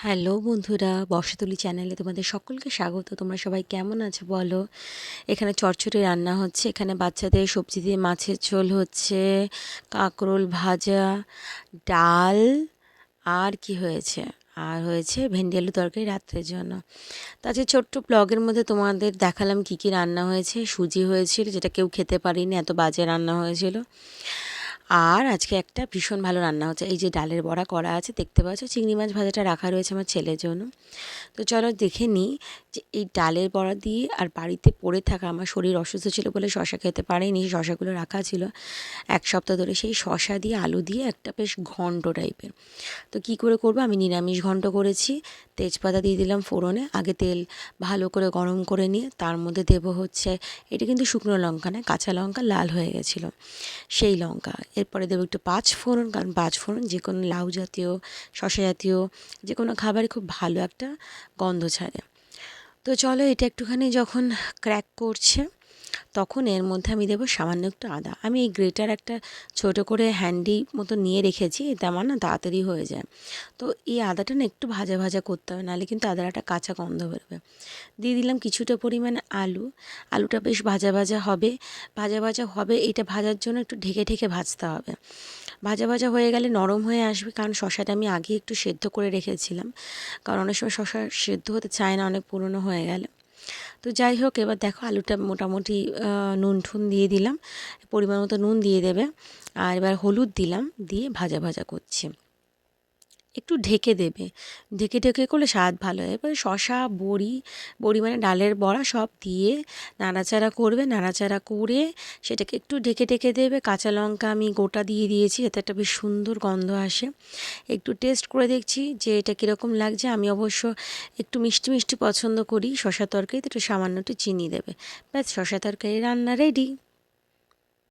Hello বন্ধুরা, বর্ষাতুলি চ্যানেলে তোমাদের সকলকে স্বাগত। তোমরা সবাই কেমন আছো বলো? এখানে চটচড়ি রান্না হচ্ছে, এখানে বাচ্চাদের সবজি দিয়ে মাছের ঝোল হচ্ছে, কাঁকরোল ভাজা, ডাল, আর কি হয়েছে? আর হয়েছে ভেন্ডি আলু তরকারি রাত্রের জন্য। তো আজকে ছোট্ট ব্লগের মধ্যে তোমাদের দেখালাম কি কি রান্না হয়েছে, সুজি হয়েছিল, যেটা কেউ খেতে পারিনি, এত বাজে রান্না হয়েছিল। আর আজকে একটা ভীষণ ভালো রান্না হচ্ছে। এই যে ডালের বড়া করা আছে, দেখতে পাচ্ছ? চিংড়ি মাছ ভাজাটা রাখা রয়েছে আমার ছেলের জন্য। তো চলো দেখে নিই যে এই ডালের বড়া দিয়ে আর বাড়িতে পড়ে থাকা আমার শরীর অসুস্থ ছিল বলে শশা খেতে পারিনি, শশাগুলো রাখা ছিল। এক সপ্তাহ ধরে সেই শশা দিয়ে আলু দিয়ে একটা বেশ ঘন্ট টাইপের। তো কি করে করব? আমি নিরামিষ ঘন্ট করেছি, তেজপাতা দিয়ে দিলাম ফোড়নে, আগে তেল ভালো করে গরম করে নিয়ে তার মধ্যে দেবো হচ্ছে, এটা কিন্তু শুকনো লঙ্কা নয়, কাঁচা লঙ্কা লাল হয়ে গেছিল, সেই লঙ্কা। এরপরে দেবো একটু পাঁচ ফোড়ন, কারণ পাঁচ ফোড়ন যে কোনো লাউ জাতীয় শশা জাতীয়, যে কোনো খাবারই খুব ভালো একটা গন্ধ ছাড়ে। তো চলো এটা একটুখানি যখন ক্র্যাক করছে তখন এর মধ্যে আমি দেবো সামান্য একটু আদা। আমি এই গ্রেটার একটা ছোট করে হ্যান্ডি মতো নিয়ে রেখেছি, এতে আমার না তাড়াতাড়ি হয়ে যায়। তো এই আদাটা না একটু ভাজা ভাজা করতে হবে, নাহলে কিন্তু আদাটা কাঁচা গন্ধ বেরোবে। দিয়ে দিলাম কিছুটা পরিমাণে আলু। আলুটা বেশ ভাজা ভাজা হবে। ভাজা ভাজা হবে, এটা ভাজার জন্য একটু ঢেকে ঢেকে ভাজতে হবে। ভাজা ভাজা হয়ে গেলে নরম হয়ে আসবে, কারণ শশাটা আমি আগে একটু সেদ্ধ করে রেখেছিলাম। কারণ অনেক সময় শশা সেদ্ধ হতে চায় না, অনেক পুরনো হয়ে গেলে। তো যাই হোক, এবার দেখো আলুটা মোটামুটি নুন ঠুন দিয়ে দিলাম। পরিমাণ মতো নুন দিয়ে দেবে। আর এবার হলুদ দিলাম, দিয়ে ভাজা ভাজা করছি। একটু ঢেকে দেবে। ঢেকে ঢেকে করলে স্বাদ ভালো হয়। এবার শশা বড়ি বড়ি মানে ডালের বড়া সব দিয়ে নাড়াচাড়া করবে, নাড়াচাড়া করে সেটাকে একটু ঢেকে ঢেকে দেবে। কাঁচা লঙ্কা আমি গোটা দিয়ে দিয়েছি, এতে একটা বেশ সুন্দর গন্ধ আসে। একটু টেস্ট করে দেখছি যে এটা কীরকম লাগছে। আমি অবশ্য একটু মিষ্টি মিষ্টি পছন্দ করি। শশা তরকারিতে একটু সামান্য একটু চিনি দেবে। ব্যাস শশা তরকারি রান্না রেডি